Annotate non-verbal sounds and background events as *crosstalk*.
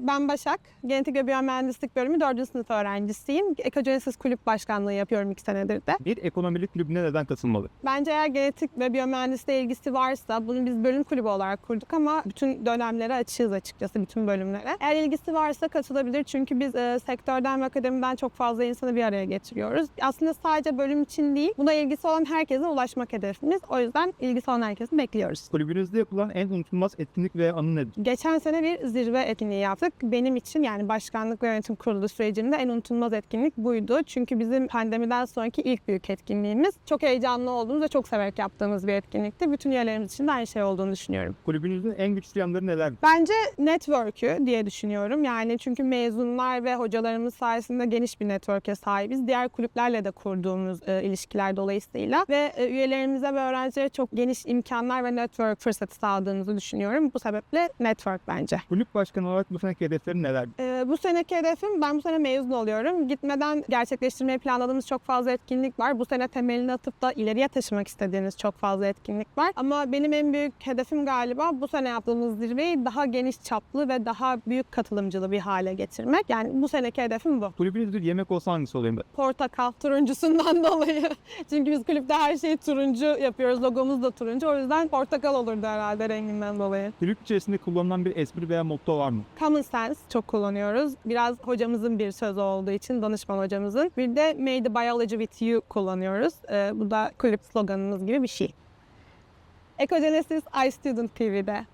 Ben Başak. Genetik ve biyomühendislik bölümü 4. sınıf öğrencisiyim. Ekogenesis kulüp başkanlığı yapıyorum 2 senedir de. Bir ekonomilik kulübüne neden katılmalı? Bence eğer genetik ve biyomühendisliğe ilgisi varsa bunu biz bölüm kulübü olarak kurduk ama bütün dönemlere açığız açıkçası bütün bölümlere. Eğer ilgisi varsa katılabilir çünkü biz e, sektörden ve akademiden çok fazla insanı bir araya getiriyoruz. Aslında sadece bölüm için değil buna ilgisi olan herkese ulaşmak hedefimiz. O yüzden ilgisi olan herkesi bekliyoruz. Kulübünüzde yapılan en unutulmaz etkinlik ve anı nedir? Geçen sene bir zirve etkinliği yaptık. Benim için yani başkanlık ve yönetim kurulu sürecinde en unutulmaz etkinlik buydu. Çünkü bizim pandemiden sonraki ilk büyük etkinliğimiz. Çok heyecanlı olduğumuz ve çok severek yaptığımız bir etkinlikti. Bütün üyelerimiz için de aynı şey olduğunu düşünüyorum. Kulübünüzün en güçlü yanları neler? Bence network'ü diye düşünüyorum. Yani çünkü mezunlar ve hocalarımız sayesinde geniş bir network'e sahibiz. Diğer kulüplerle de kurduğumuz e, ilişkiler dolayısıyla ve e, üyelerimize ve öğrencilere çok geniş imkanlar ve network fırsatı sağladığımızı düşünüyorum. Bu sebeple network bence. Kulüp başkanı olarak bu seneki hedeflerin neler? Ee, bu seneki hedefim ben bu sene mezun oluyorum. Gitmeden gerçekleştirmeyi planladığımız çok fazla etkinlik var. Bu sene temelini atıp da ileriye taşımak istediğiniz çok fazla etkinlik var. Ama benim en büyük hedefim galiba bu sene yaptığımız zirveyi daha geniş çaplı ve daha büyük katılımcılı bir hale getirmek. Yani bu seneki hedefim bu. Kulübünüz bir yemek olsa hangisi olayım? Portakal turuncusundan *laughs* dolayı. Çünkü biz kulüpte her şeyi turuncu yapıyoruz. Logomuz da turuncu. O yüzden portakal olurdu herhalde renginden dolayı. Kulüp içerisinde kullanılan bir espri veya motto var mı? Common sense çok kullanıyoruz. Biraz hocamızın bir sözü olduğu için, danışman hocamızın. Bir de May the biology with you kullanıyoruz. Ee, bu da kulüp sloganımız gibi bir şey. Ecogenesis iStudent TV'de.